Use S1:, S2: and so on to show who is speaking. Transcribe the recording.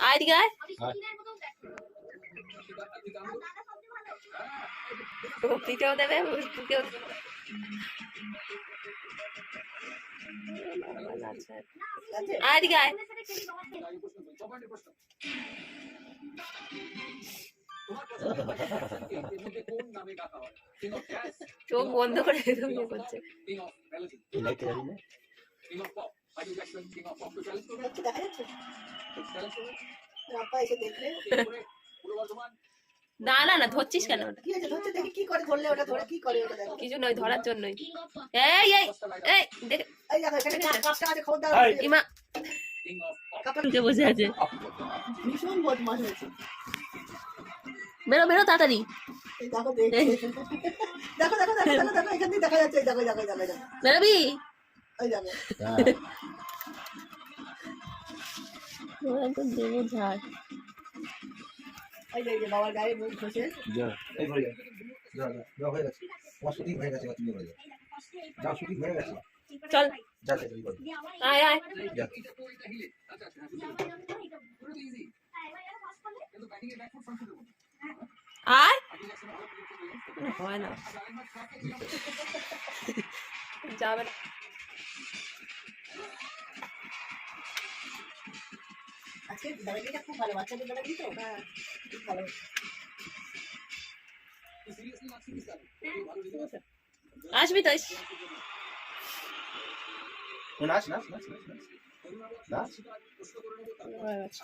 S1: আয় এদিকে আয়। দেবে উঠতেও আয় আয়। চোখ বন্ধ করে ইয়ে করছে।
S2: দেখা যাচ্ছে আপা এসে দেখলে
S1: না না না ধরছিস কেন? ওটা
S2: কি হয়েছে? ধরছে দেখি কি করে ধরলে ওটা ধরে কি করে ওটা দেখো।
S1: কিছু নয় ধরার জন্যই। এই এই এই দেখ।
S2: এই দেখো এখানে কাপ- কাপটা আছে খোদ দাও।
S1: ইমা।
S2: কাপটা
S1: নিচে বসে আছে।
S2: ভীষণ বদমাশ হয়েছে।
S1: বেরো বেরো তাড়াতাড়ি।
S2: দেখো দেখো দেখো দেখো দেখো দেখো দেখো এখান থেকে দেখা যাচ্ছে এই দেখো দেখো দেখো দেখো।
S1: বেরোবি? দেবো ঝাড়
S2: বাবার গায়ে মুখ ঘষে
S3: যা এই ভরে যা যা যা যা হয়ে গেছে তোমার শুটিং হয়ে গেছে তুমি ভরে যা যা শুটিং হয়ে গেছে
S1: চল
S3: যা
S1: আয় আয়
S3: যা
S1: আয় হয় না যাবে না
S2: দাদাগিরিটা খুব ভালো বাচ্চাদের দাদাগিরি তো হ্যাঁ খুব ভালো
S1: আসবি তাই
S3: নাচ নাচ নাচ নাচ নাচ।